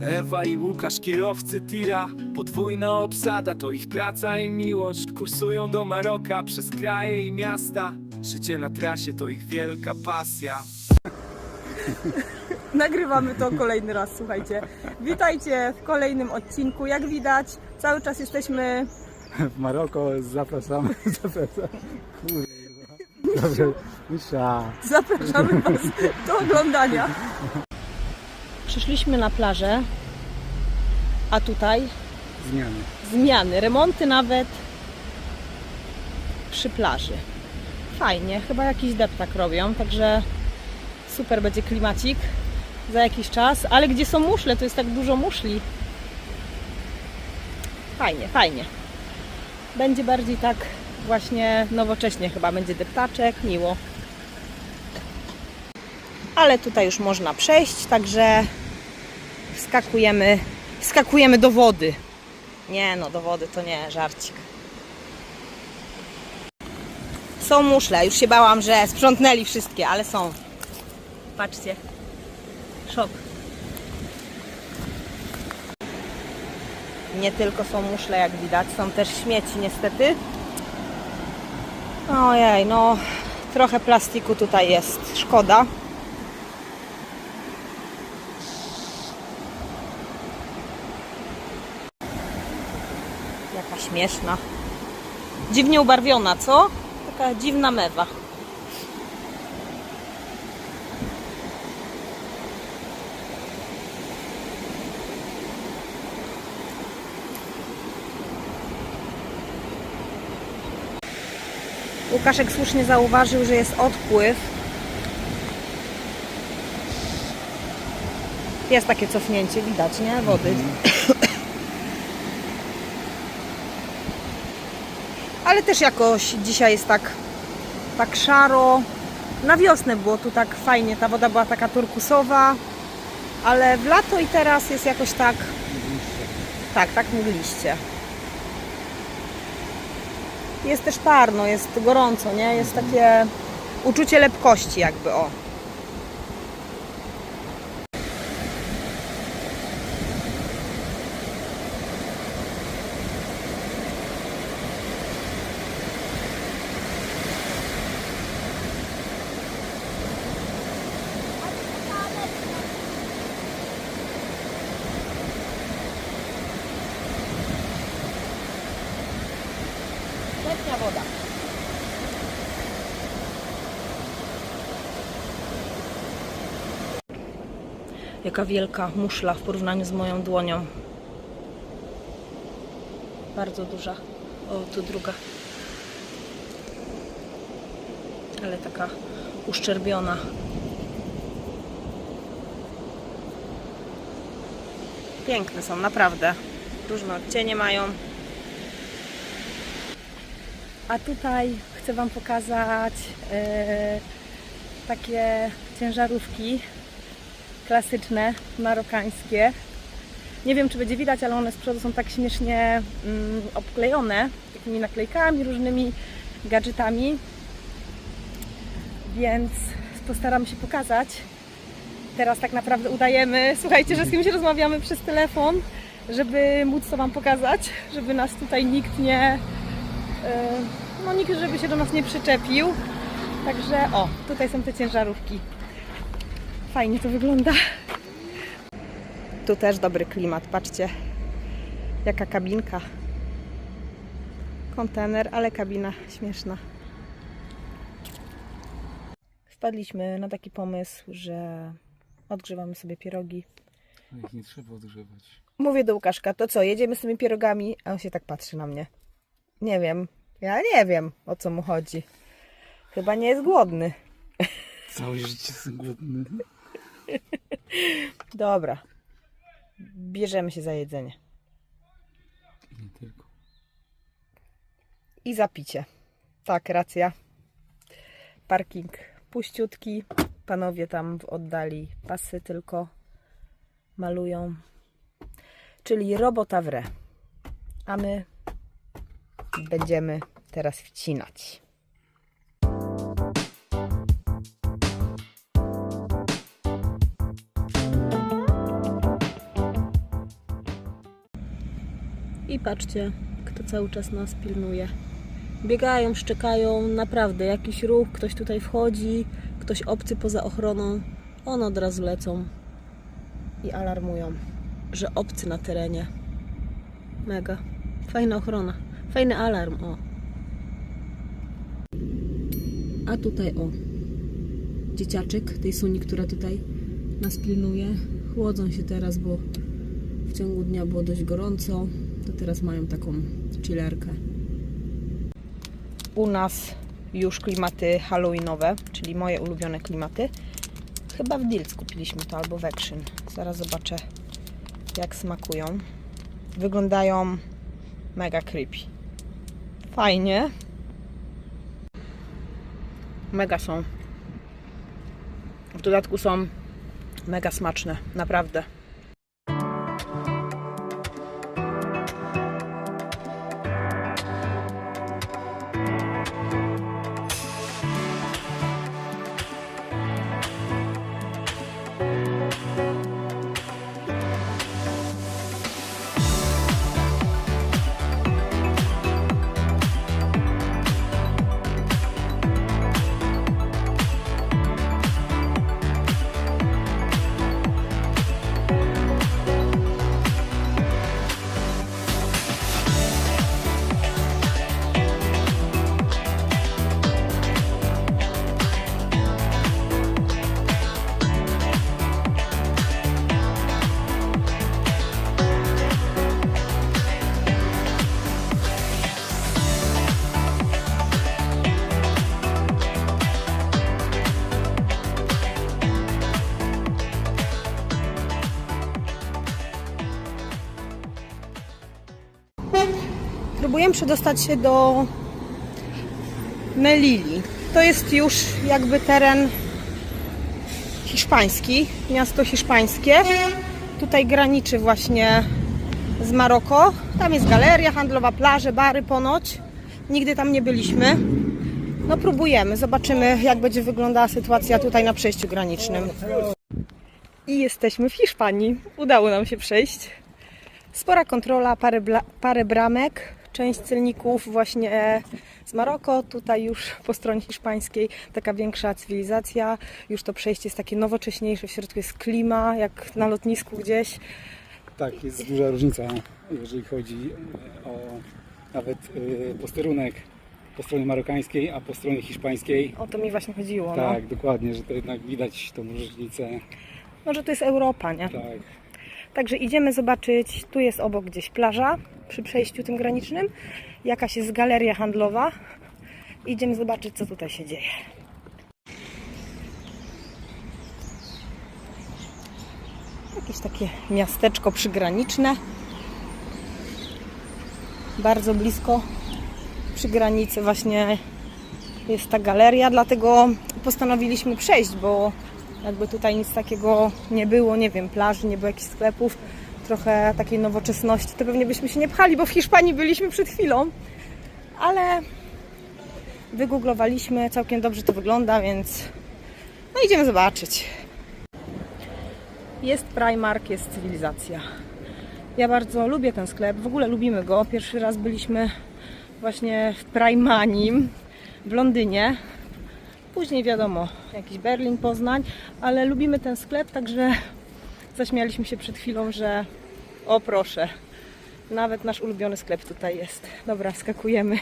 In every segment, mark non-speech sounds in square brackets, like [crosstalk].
Ewa i Łukasz, kierowcy tira Podwójna obsada, to ich praca i miłość Kursują do Maroka przez kraje i miasta Życie na trasie to ich wielka pasja [laughs] Nagrywamy to kolejny raz, słuchajcie. Witajcie w kolejnym odcinku. Jak widać, cały czas jesteśmy. w Maroko zapraszamy, [laughs] zapraszamy. Kurwa. Dobrze, mysza. Zapraszamy Was do oglądania. Przyszliśmy na plażę, a tutaj Zmiany. zmiany, remonty nawet przy plaży. Fajnie, chyba jakiś deptak robią, także super będzie klimacik za jakiś czas. Ale gdzie są muszle? To jest tak dużo muszli. Fajnie, fajnie. Będzie bardziej tak właśnie nowocześnie chyba, będzie deptaczek, miło. Ale tutaj już można przejść, także wskakujemy, wskakujemy do wody. Nie no, do wody to nie, żarcik. Są muszle, już się bałam, że sprzątnęli wszystkie, ale są. Patrzcie. Szok. Nie tylko są muszle, jak widać, są też śmieci niestety. Ojej, no trochę plastiku tutaj jest, szkoda. Jaka śmieszna. Dziwnie ubarwiona, co? Taka dziwna mewa. Łukaszek słusznie zauważył, że jest odpływ. Jest takie cofnięcie, widać, nie? Wody. Ale też jakoś dzisiaj jest tak, tak szaro. Na wiosnę było tu tak fajnie, ta woda była taka turkusowa, ale w lato i teraz jest jakoś tak, tak, tak mgliście. Jest też parno, jest gorąco, nie? Jest takie uczucie lepkości jakby, o. Letnia woda. Jaka wielka muszla w porównaniu z moją dłonią. Bardzo duża. O, tu druga. Ale taka uszczerbiona. Piękne są, naprawdę. Różne odcienie mają. A tutaj chcę Wam pokazać e, takie ciężarówki klasyczne, marokańskie. Nie wiem, czy będzie widać, ale one z przodu są tak śmiesznie mm, obklejone takimi naklejkami, różnymi gadżetami. Więc postaram się pokazać. Teraz tak naprawdę udajemy, słuchajcie, że z kimś rozmawiamy przez telefon, żeby móc to Wam pokazać, żeby nas tutaj nikt nie, E, no nikt, żeby się do nas nie przyczepił. Także o, tutaj są te ciężarówki. Fajnie to wygląda. Tu też dobry klimat, patrzcie. Jaka kabinka. Kontener, ale kabina śmieszna. Wpadliśmy na taki pomysł, że odgrzewamy sobie pierogi. Ich nie trzeba odgrzewać. Mówię do Łukaszka, to co, jedziemy z tymi pierogami? A on się tak patrzy na mnie. Nie wiem. Ja nie wiem, o co mu chodzi. Chyba nie jest głodny. Całe życie jestem głodny. [laughs] Dobra. Bierzemy się za jedzenie. Nie tylko. I za picie. Tak, racja. Parking puściutki. Panowie tam w oddali pasy tylko malują. Czyli robota w re. A my będziemy teraz wcinać. I patrzcie, kto cały czas nas pilnuje. Biegają, szczekają, naprawdę jakiś ruch, ktoś tutaj wchodzi, ktoś obcy poza ochroną, one od razu lecą i alarmują, że obcy na terenie. Mega. Fajna ochrona. Fajny alarm, o. A tutaj o. Dzieciaczek tej Suni, która tutaj nas pilnuje. Chłodzą się teraz, bo w ciągu dnia było dość gorąco. To teraz mają taką chillerkę. U nas już klimaty halloweenowe, czyli moje ulubione klimaty. Chyba w Dilc kupiliśmy to albo w Action. Zaraz zobaczę jak smakują. Wyglądają mega creepy. Fajnie. Mega są. W dodatku są mega smaczne, naprawdę. Próbujemy przedostać się do Melili. To jest już jakby teren hiszpański, miasto hiszpańskie. Tutaj graniczy właśnie z Maroko. Tam jest galeria handlowa, plaże, bary ponoć. Nigdy tam nie byliśmy. No próbujemy, zobaczymy jak będzie wyglądała sytuacja tutaj na przejściu granicznym. I jesteśmy w Hiszpanii. Udało nam się przejść. Spora kontrola, parę, parę bramek, część celników właśnie z Maroko, tutaj już po stronie hiszpańskiej taka większa cywilizacja, już to przejście jest takie nowocześniejsze, w środku jest klima, jak na lotnisku gdzieś. Tak, jest duża różnica, jeżeli chodzi o nawet y, posterunek po stronie marokańskiej, a po stronie hiszpańskiej. O to mi właśnie chodziło. Tak, dokładnie, że to jednak widać tą różnicę. No. Może to jest Europa, nie? Tak. Także idziemy zobaczyć, tu jest obok gdzieś plaża przy przejściu tym granicznym, jakaś jest galeria handlowa. Idziemy zobaczyć, co tutaj się dzieje. Jakieś takie miasteczko przygraniczne. Bardzo blisko przy granicy właśnie jest ta galeria, dlatego postanowiliśmy przejść, bo jakby tutaj nic takiego nie było, nie wiem, plaży, nie było jakichś sklepów, trochę takiej nowoczesności, to pewnie byśmy się nie pchali, bo w Hiszpanii byliśmy przed chwilą, ale wygooglowaliśmy, całkiem dobrze to wygląda, więc no idziemy zobaczyć. Jest Primark, jest cywilizacja. Ja bardzo lubię ten sklep, w ogóle lubimy go. Pierwszy raz byliśmy właśnie w Primanim w Londynie. Później wiadomo, jakiś Berlin, Poznań, ale lubimy ten sklep, także zaśmialiśmy się przed chwilą, że o proszę, nawet nasz ulubiony sklep tutaj jest. Dobra, skakujemy.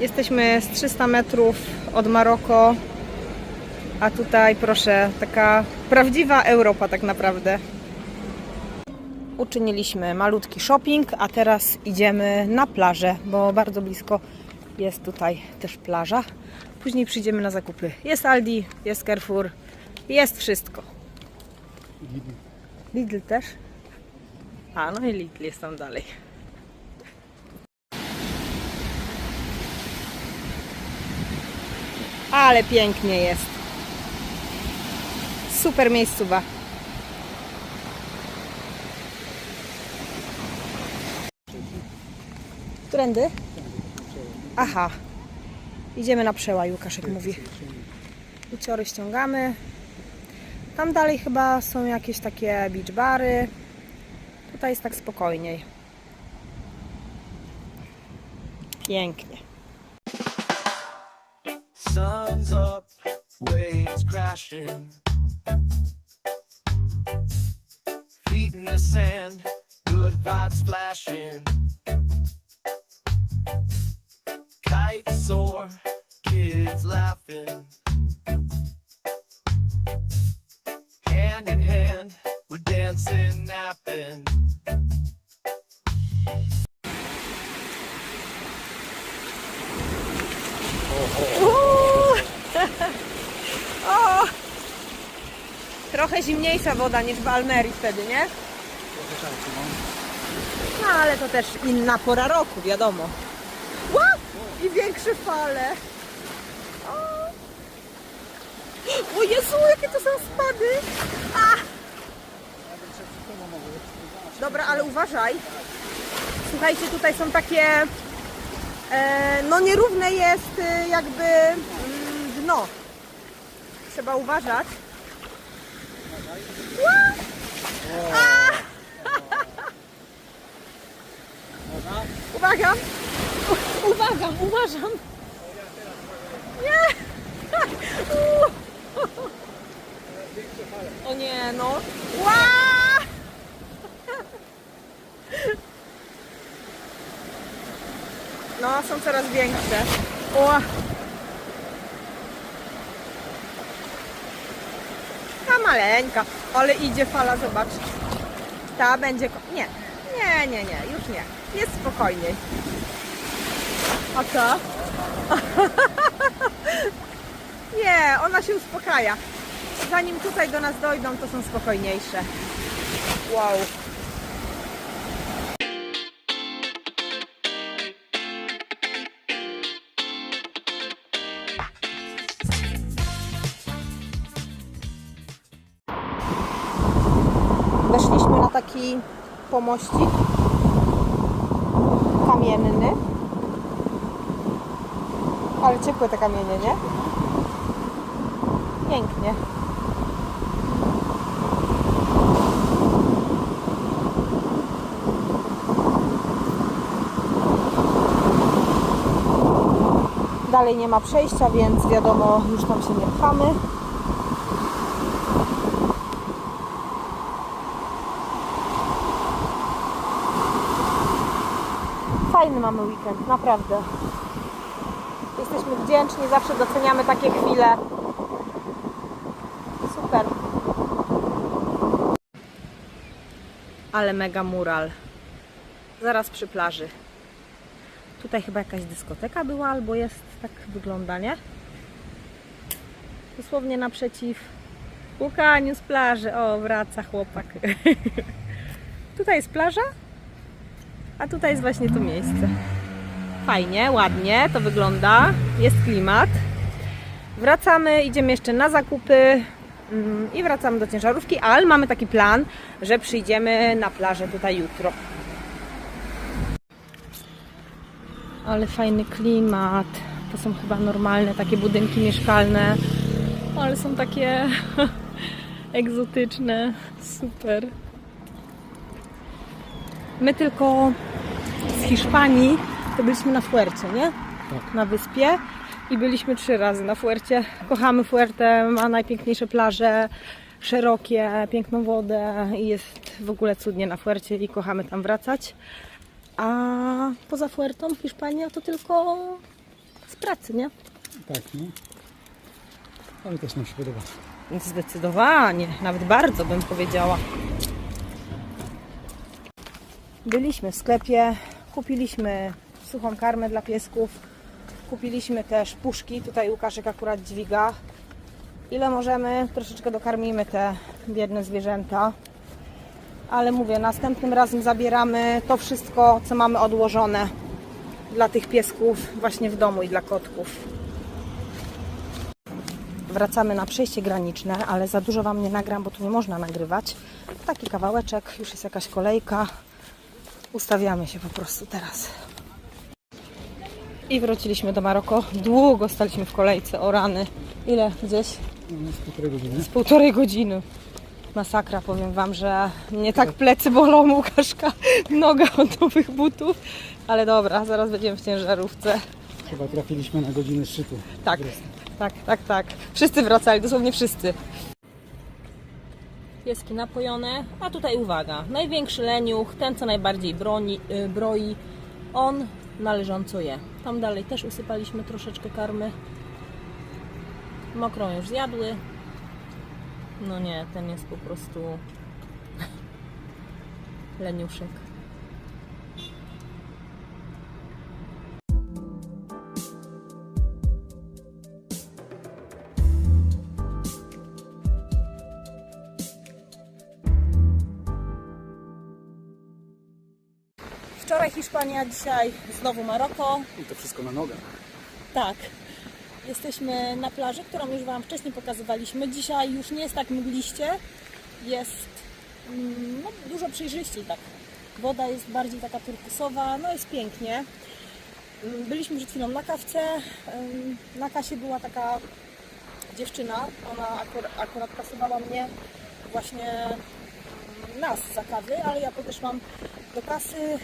Jesteśmy z 300 metrów od Maroko, a tutaj proszę, taka prawdziwa Europa tak naprawdę. Uczyniliśmy malutki shopping, a teraz idziemy na plażę, bo bardzo blisko jest tutaj też plaża. Później przyjdziemy na zakupy. Jest Aldi, jest Carrefour, jest wszystko. Lidl też? A, no i Lidl jest tam dalej. Ale pięknie jest. Super miejscowa. Którędy? Aha. Idziemy na przełaj, Łukaszek mówi. Uciory ściągamy. Tam dalej chyba są jakieś takie beach bary. Tutaj jest tak spokojniej. Pięknie. Sun's up, waves crashing. Feet in the sand, good vibes flashing. Kites soar, kids laughing. Hand in hand, we're dancing, napping. [laughs] O! Trochę zimniejsza woda niż w Almerii wtedy, nie? No ale to też inna pora roku, wiadomo. I większe fale. O, o Jezu, jakie to są spady! A! Dobra, ale uważaj. Słuchajcie, tutaj są takie E, no nierówne jest e, jakby mm, dno. Trzeba uważać. [laughs] Uwaga! Uważam. Nie! [laughs] O nie, no. Ła! No, są coraz większe. O! Ta maleńka, ale idzie fala, zobacz. Ta będzie... Nie, nie, nie, nie, już nie. Jest spokojniej. A co? [laughs] nie, ona się uspokaja. Zanim tutaj do nas dojdą, to są spokojniejsze. Wow. Weszliśmy na taki pomościk kamienny. Ale ciepłe te kamienie, nie? Pięknie. Dalej nie ma przejścia, więc wiadomo, już tam się nie pchamy. Fajny mamy weekend, naprawdę. Jesteśmy wdzięczni, zawsze doceniamy takie chwile. Super. Ale mega mural. Zaraz przy plaży. Tutaj chyba jakaś dyskoteka była, albo jest, tak wygląda, nie? Dosłownie naprzeciw Łukaniu z plaży. O, wraca chłopak. [laughs] Tutaj jest plaża, a tutaj jest właśnie to miejsce. Fajnie, ładnie to wygląda. Jest klimat. Wracamy, idziemy jeszcze na zakupy mm, i wracamy do ciężarówki, ale mamy taki plan, że przyjdziemy na plażę tutaj jutro. Ale fajny klimat. To są chyba normalne takie budynki mieszkalne, ale są takie [laughs] egzotyczne. Super. My tylko z Hiszpanii to byliśmy na Fuercie, nie? Tak. Na wyspie i byliśmy trzy razy na Fuercie. Kochamy Fuertę, ma najpiękniejsze plaże, szerokie, piękną wodę i jest w ogóle cudnie na Fuercie i kochamy tam wracać. A poza Fuertą Hiszpania to tylko z pracy, nie? Tak, no. Ale też nam się podoba. Zdecydowanie, nawet bardzo bym powiedziała. Byliśmy w sklepie, kupiliśmy suchą karmę dla piesków, kupiliśmy też puszki, tutaj Łukaszek akurat dźwiga. Ile możemy, troszeczkę dokarmimy te biedne zwierzęta. Ale mówię, następnym razem zabieramy to wszystko, co mamy odłożone dla tych piesków właśnie w domu i dla kotków. Wracamy na przejście graniczne, ale za dużo Wam nie nagram, bo tu nie można nagrywać. Taki kawałeczek, już jest jakaś kolejka. Ustawiamy się po prostu teraz. I wróciliśmy do Maroko. Długo staliśmy w kolejce, o rany. Ile? Gdzieś? Z półtorej godziny. z półtorej godziny. Masakra, powiem Wam, że mnie tak plecy bolą, Łukaszka, noga od nowych butów. Ale dobra, zaraz będziemy w ciężarówce. Chyba trafiliśmy na godzinę szczytu. Tak, tak, tak, tak. Wszyscy wracali, dosłownie wszyscy. Pieski napojone, a tutaj uwaga, największy leniuch, ten co najbardziej broni, y, broi, on należąco je. Tam dalej też usypaliśmy troszeczkę karmy. Mokrą już zjadły. No nie, ten jest po prostu [laughs] leniuszek. Wczoraj Hiszpania, dzisiaj znowu Maroko. I to wszystko na nogach. Tak. Jesteśmy na plaży, którą już Wam wcześniej pokazywaliśmy. Dzisiaj już nie jest tak mgliście. Jest mm, no, dużo przejrzyściej tak. Woda jest bardziej taka turkusowa, no jest pięknie. Mm, Byliśmy przed chwilą na kawce. Ym, Na kasie była taka dziewczyna, ona akurat, akurat pasowała mnie właśnie mm, nas za kawy, ale ja podeszłam do kasy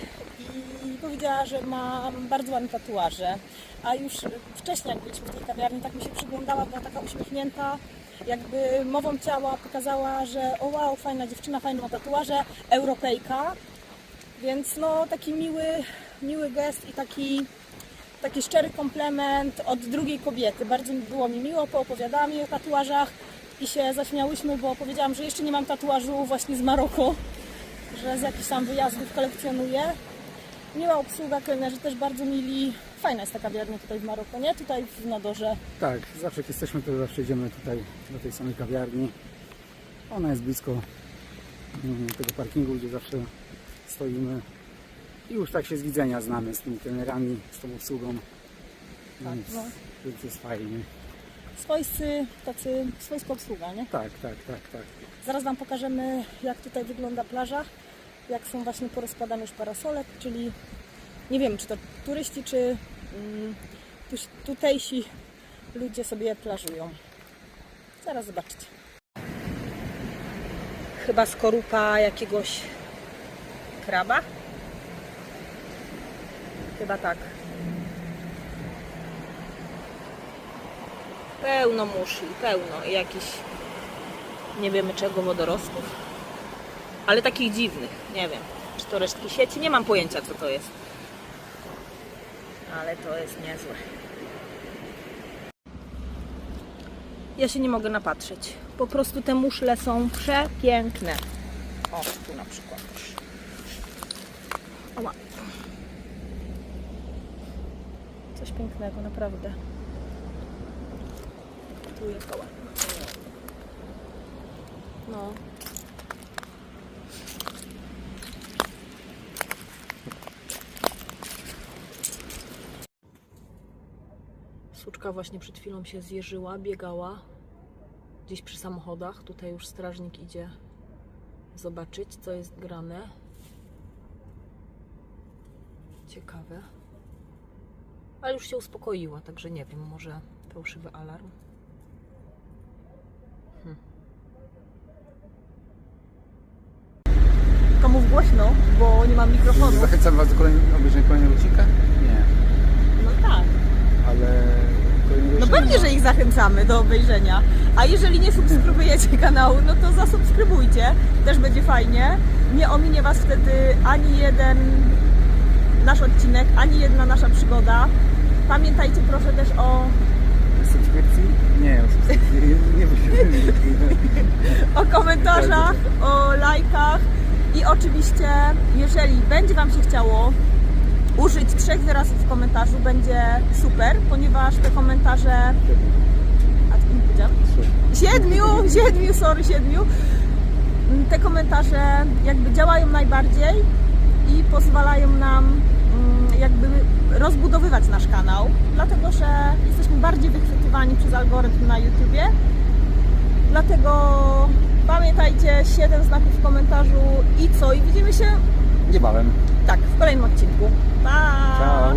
i powiedziała, że ma bardzo ładne tatuaże. A już wcześniej, jak byliśmy w tej kawiarni, tak mi się przyglądała, była taka uśmiechnięta, jakby mową ciała pokazała, że o wow, fajna dziewczyna, fajne ma tatuaże, Europejka. Więc no taki miły, miły gest i taki, taki szczery komplement od drugiej kobiety. Bardzo było mi miło, poopowiadała mi o tatuażach i się zaśmiałyśmy, bo powiedziałam, że jeszcze nie mam tatuażu właśnie z Maroku, że z jakichś tam wyjazdów kolekcjonuję. Miła obsługa, kelnerzy też bardzo mili. Fajna jest ta kawiarnia tutaj w Maroku, nie? Tutaj w Nadorze. Tak, zawsze jak jesteśmy, to zawsze idziemy tutaj do tej samej kawiarni. Ona jest blisko mm, tego parkingu, gdzie zawsze stoimy. I już tak się z widzenia znamy z tymi trenerami, z tą obsługą. Więc, no. więc jest fajnie. Swojscy, tacy, swojska obsługa, nie? Tak, tak, tak, tak. Zaraz Wam pokażemy, jak tutaj wygląda plaża, jak są właśnie porozkładane już parasole, czyli nie wiem, czy to turyści, czy mm, tuś- tutejsi ludzie sobie plażują. Zaraz zobaczycie. Chyba skorupa jakiegoś kraba? Chyba tak. Pełno muszli, pełno i jakiś nie wiemy czego wodorostów, ale takich dziwnych, nie wiem, czy to resztki sieci, nie mam pojęcia co to jest. Ale to jest niezłe. Ja się nie mogę napatrzeć. Po prostu te muszle są przepiękne. O, tu na przykład też. Coś pięknego, naprawdę. Tu jest ładna. No. Suczka właśnie przed chwilą się zjeżyła, biegała gdzieś przy samochodach. Tutaj już strażnik idzie zobaczyć, co jest grane. Ciekawe. Ale już się uspokoiła, także nie wiem, może fałszywy alarm. Tylko mów głośno, bo nie mam mikrofonu. Zachęcam Was do kolejnego, obejrzenia kolejnego odcinka? Nie, No tak. ale No pewnie, nie że ich zachęcamy do obejrzenia. A jeżeli nie subskrybujecie [laughs] kanału, no to zasubskrybujcie. Też będzie fajnie. Nie ominie Was wtedy ani jeden nasz odcinek, ani jedna nasza przygoda. Pamiętajcie proszę też o, Subskrypcji? Nie, o subskrypcji. [laughs] Nie, nie, [laughs] o komentarzach, o lajkach i oczywiście, jeżeli będzie Wam się chciało użyć trzech wyrazów w komentarzu, będzie super, ponieważ te komentarze... A co mi? Siedmiu, siedmiu, sorry, siedmiu. Mm, Te komentarze jakby działają najbardziej i pozwalają nam mm, jakby rozbudowywać nasz kanał, dlatego że jesteśmy bardziej wychwytywani przez algorytm na YouTubie. Dlatego pamiętajcie, 7 znaków w komentarzu i co? I widzimy się Niebawem. tak w kolejnym odcinku. Pa! Ciao.